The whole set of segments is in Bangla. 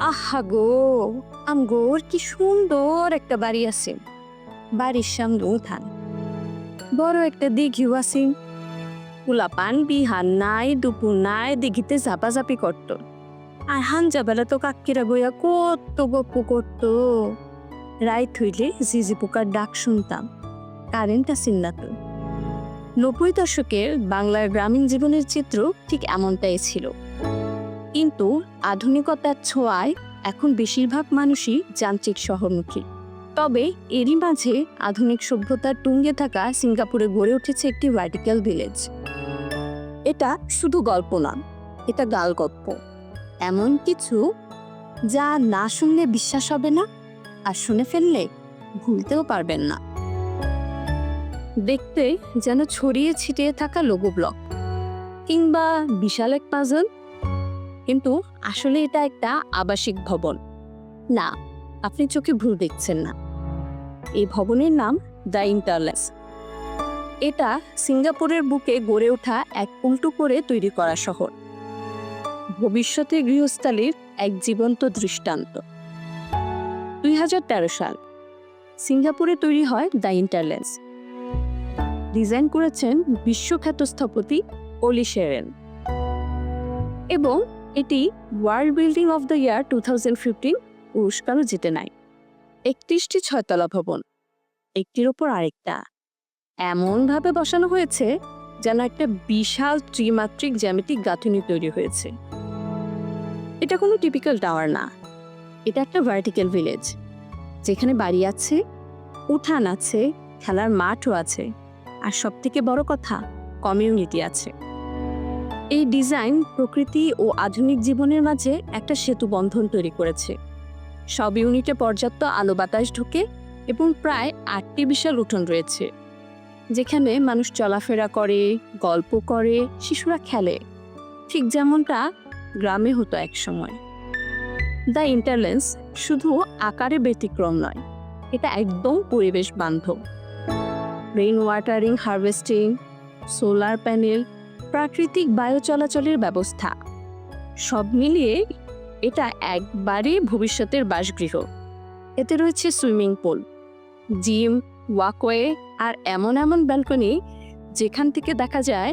আহা গো, আমগোর কি সুন্দর একটা বাড়ি আছে। বাড়ির সামনে উঠান। বড় একটা দিঘিও আছে। পোলাপান বিহান নাই, দুপুর নাই, দিঘিতে ঝাপাঝাপি করত। আর হানজাবেলা তো কাকিরা বইয়া কত গপ্প করত। রাইত হইলে ঝিঝি পোকার ডাক শুনতাম। কারেন্ট আসেন না তো। নব্বই দশকের বাংলার গ্রামীণ জীবনের চিত্র ঠিক এমনটাই ছিল। কিন্তু আধুনিকতার ছোঁয়ায় এখন বেশিরভাগ মানুষই যান্ত্রিক শহরমুখী তবে এরই মাঝে আধুনিক সভ্যতার টুঙ্গে থাকা সিঙ্গাপুরে গড়ে উঠেছে একটি ভার্টিক্যাল ভিলেজ এটা শুধু গল্প না, এটা গাল গল্প এমন কিছু যা না শুনলে বিশ্বাস হবে না আর শুনে ফেললে ভুলতেও পারবেন না। দেখতে যেন ছড়িয়ে ছিটিয়ে থাকা লোগো ব্লক কিংবা বিশাল এক পাজল কিন্তু আসলে এটা একটা আবাসিক ভবন। না, আপনি চোখে ভুল দেখছেন না। এই ভবনের নাম দ্য ইন্টারলেস। এটা সিঙ্গাপুরের বুকে গড়ে ওঠা এক উল্টো করে তৈরি করা শহর। ভবিষ্যতে গৃহস্থালির এক জীবন্ত দৃষ্টান্ত। দুই হাজার তেরো সাল, সিঙ্গাপুরে তৈরি হয় দ্য ইন্টারলেন্স ডিজাইন করেছেন বিশ্বখ্যাত স্থপতি অলি শেরেন। এবং এটি world building of the year two thousand fifteen পুরস্কারও জিতে নেয়। একত্রিশটি ছয়তলা ভবন, একটির ওপর আরেকটা। এমনভাবে বসানো হয়েছে যেন একটা বিশাল ত্রিমাত্রিক জ্যামিতিক গাঁথনি তৈরি হয়েছে। এটা কোনো টিপিক্যাল টাওয়ার না। এটা একটা ভার্টিক্যাল ভিলেজ যেখানে বাড়ি আছে, উঠান আছে, খেলার মাঠও আছে। আর সব থেকে বড় কথা কমিউনিটি আছে। এই ডিজাইন প্রকৃতি ও আধুনিক জীবনের মাঝে একটা সেতু বন্ধন তৈরি করেছে। সব ইউনিটে পর্যাপ্ত আলো বাতাস ঢুকে এবং প্রায় আটটি বিশাল উঠোন রয়েছে, যেখানে মানুষ চলাফেরা করে, গল্প করে, শিশুরা খেলে। ঠিক যেমনটা গ্রামে হতো একসময় দ্য ইন্টারলেন্স শুধু আকারে ব্যতিক্রম নয়, এটা একদম পরিবেশ বান্ধব। Rain watering harvesting, solar panel প্রাকৃতিক বায়ু চলাচলের ব্যবস্থা। সব মিলিয়ে এটা একবারে ভবিষ্যতের বাসগৃহ। এতে রয়েছে সুইমিং পুল, জিম, ওয়াকওয়ে আর এমন এমন ব্যালকনি যেখান থেকে দেখা যায়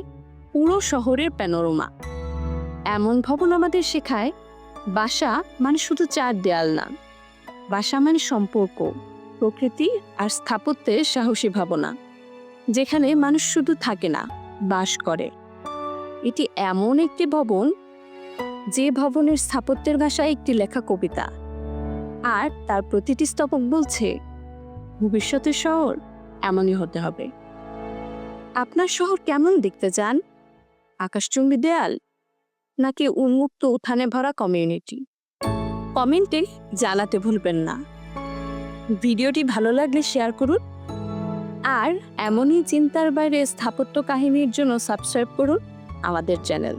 পুরো শহরের প্যানোরোমা। এমন ভবন আমাদের শেখায়, বাসা মানে শুধু চার দেয়াল না। বাসা মানে সম্পর্ক, প্রকৃতি আর স্থাপত্যের সাহসী ভাবনা, যেখানে মানুষ শুধু থাকে না, বাস করে। এটি এমন একটি ভবন যে ভবনের স্থাপত্যের ভাষায় একটি লেখা কবিতা। আর তার প্রতিটি স্তবক বলছে, ভবিষ্যতের শহর এমনই হতে হবে। আপনার শহর কেমন দেখতে চান? আকাশচুম্বী দেয়াল নাকি উন্মুক্ত উঠানে ভরা কমিউনিটি? কমেন্টে জানাতে ভুলবেন না। ভিডিওটি ভালো লাগলে শেয়ার করুন। আর এমনই চিন্তার বাইরে স্থাপত্য কাহিনীর জন্য সাবস্ক্রাইব করুন। আমাদের চ্যানেল।